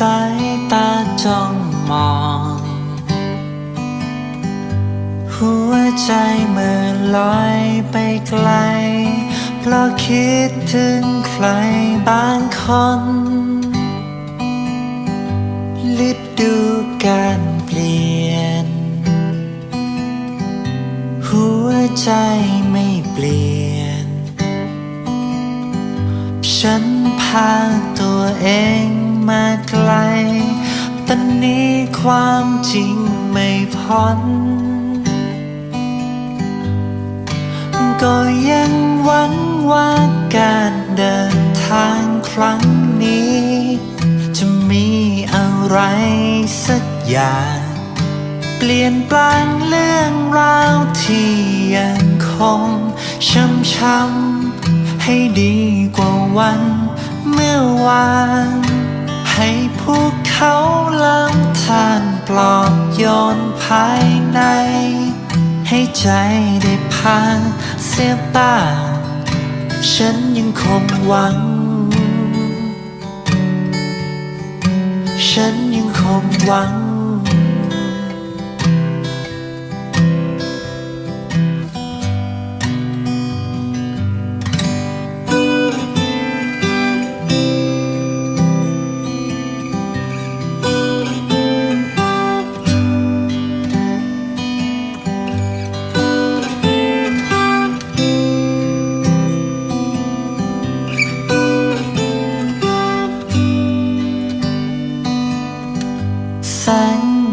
สายตาจ้องมอง หัวใจเมื่อลอยไปไกล เพราะคิดถึงใครบางคนลิฤดูการเปลี่ยน หัวใจไม่เปลี่ยน ฉันพาตัวเอง มาไกล ตอนนี้ความจริงไม่พ้น ก็ยังหวังว่าการเดินทางครั้งนี้ จะมีอะไรสักอย่าง เปลี่ยนแปลงเรื่องราวที่ยังคงช้ำช้ำให้ดีกว่าวันเมื่อวาน ให้พวกเขาลำทานปลอบโยนภายใน ให้ใจได้พังเสียบ้างฉันยังคงหวัง ฉันยังคงหวัง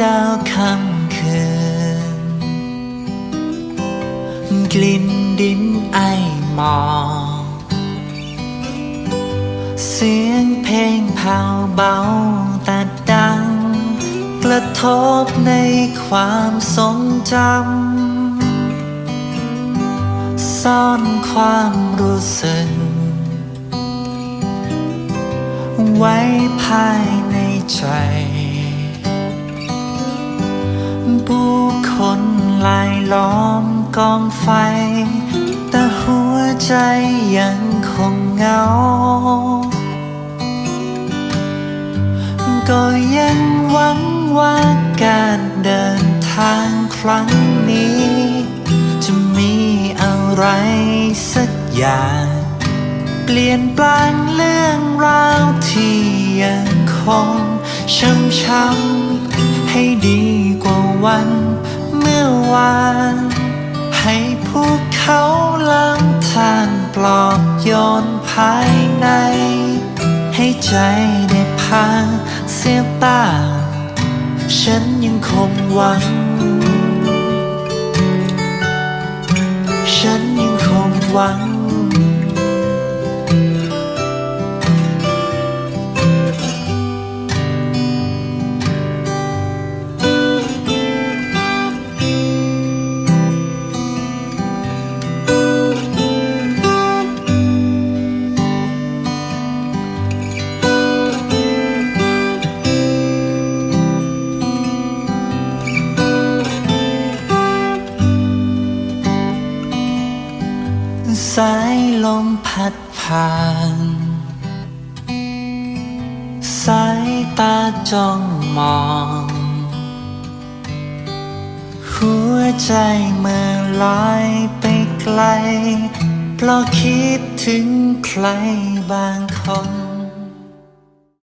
ดาวค่ำคืน กลิ่นดินไอหมอกเสียงเพลงเผาเบาแต่ดัง กระทบในความทรงจำ ซ่อนความรู้สึก ไว้ภายในใจ ผู้คนลายล้อมกองไฟ แต่หัวใจยังคงเหงา ก็ยังหวังว่าการเดินทางครั้งนี้ จะมีอะไรสักอย่าง เปลี่ยนแปลงเรื่องราวที่ยังคงช้ำช้ำให้ดี วันเมื่อวาน ให้ภูเขาลำธารปลอบโยนภายใน ให้ใจได้พักเสียบ้างฉันยังคงหวัง ฉันยังคงหวัง สายลมพัดผ่าน สายตาจ้องมอง หัวใจเมื่อลอยไปไกล เพราะคิดถึงใครบางคน